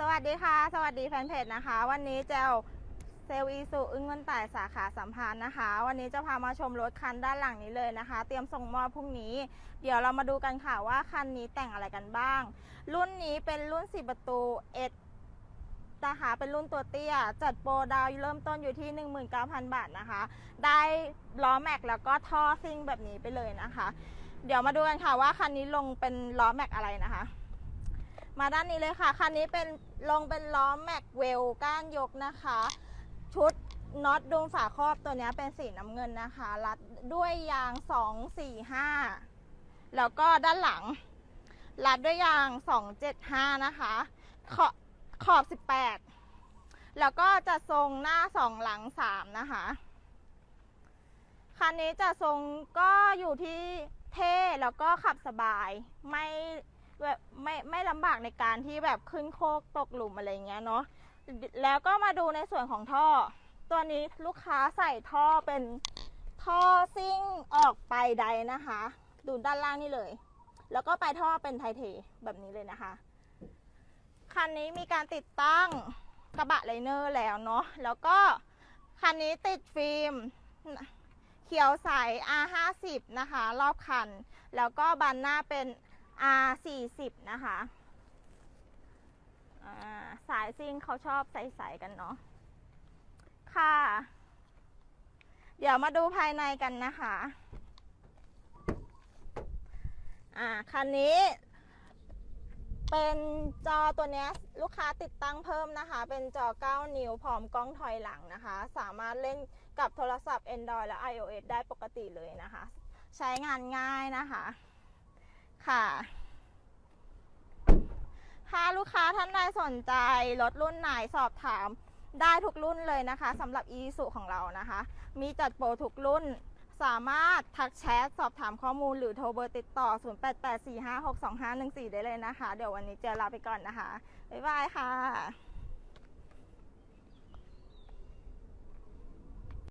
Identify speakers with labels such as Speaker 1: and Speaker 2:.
Speaker 1: สวัสดีค่ะ สวัสดีแฟนเพจนะคะ วันนี้เจลเซลอีสุอึ้งเงินต่ายสาขาสัมพันธ์นะคะ วันนี้จะพามาชมรถคันด้านหลังนี้เลยนะคะ เตรียมส่งมอบพรุ่งนี้ เดี๋ยวเรามาดูกันค่ะว่าคันนี้แต่งอะไรกันบ้าง รุ่นนี้เป็นรุ่น4ประตูเอนะคะเป็นรุ่นตัวเตี้ย จัดโปรดาวเริ่มต้นอยู่ที่ 19,000 บาทนะคะ ได้ล้อแม็กแล้วก็ท่อซิ่งแบบนี้ไปเลยนะคะ เดี๋ยวมาดูกันค่ะว่าคันนี้ลงเป็นล้อแม็กอะไรนะคะ มาด้านนี้เลยค่ะคันนี้เป็นลงเป็นล้อแม็กเวลก้านยกนะคะ ชุดน็อตดูมฝาครอบตัวนี้เป็นสีน้ำเงินนะคะ รัดด้วยยาง 2 4 5 แล้วก็ด้านหลัง รัดด้วยยาง 275 นะคะ ขอบขอบ 18 แล้วก็จะทรงหน้า 2 หลัง 3 นะคะ คันนี้จะทรงก็อยู่ที่เท่แล้วก็ขับสบายไม่ แบบไม่ไม่ลำบากในการที่แบบขึ้นโคกตกหลุมอะไรเงี้ยเนาะแล้วก็มาดูในส่วนของท่อ ตัวนี้ลูกค้าใส่ท่อเป็นท่อซิ่งออกไปใดนะคะ ดูด้านล่างนี่เลย แล้วก็ไปท่อเป็นไทเทแบบนี้เลยนะคะ คันนี้มีการติดตั้งกระบะไลเนอร์แล้วเนาะแล้วก็คันนี้ติดฟิล์มเขียวใส R50 นะคะ รอบคัน แล้วก็บันหน้าเป็น R40 นะคะอ่าสายซิ่งเขาชอบใสๆกันเนาะค่ะ เดี๋ยวมาดูภายในกันนะคะอ่าคันนี้เป็นจอตัวเนี้ลูกค้าติดตั้งเพิ่มนะคะ เป็นจอ 9 นิ้วพร้อมกล้องถอยหลังนะคะ สามารถเล่นกับโทรศัพท์ Android และ iOS ได้ปกติเลยนะคะ ใช้งานง่ายนะคะ ค่ะ ถ้าลูกค้าท่านใดสนใจรถรุ่นไหนสอบถามได้ทุกรุ่นเลยนะคะสำหรับอีสุของเรานะคะ มีจัดโปรทุกรุ่นสามารถทักแชทสอบถามข้อมูลหรือโทรเบอร์ติดต่อ 0884562514 ได้เลยนะคะ เดี๋ยววันนี้เจอลาไปก่อนนะคะ บ๊ายบายค่ะ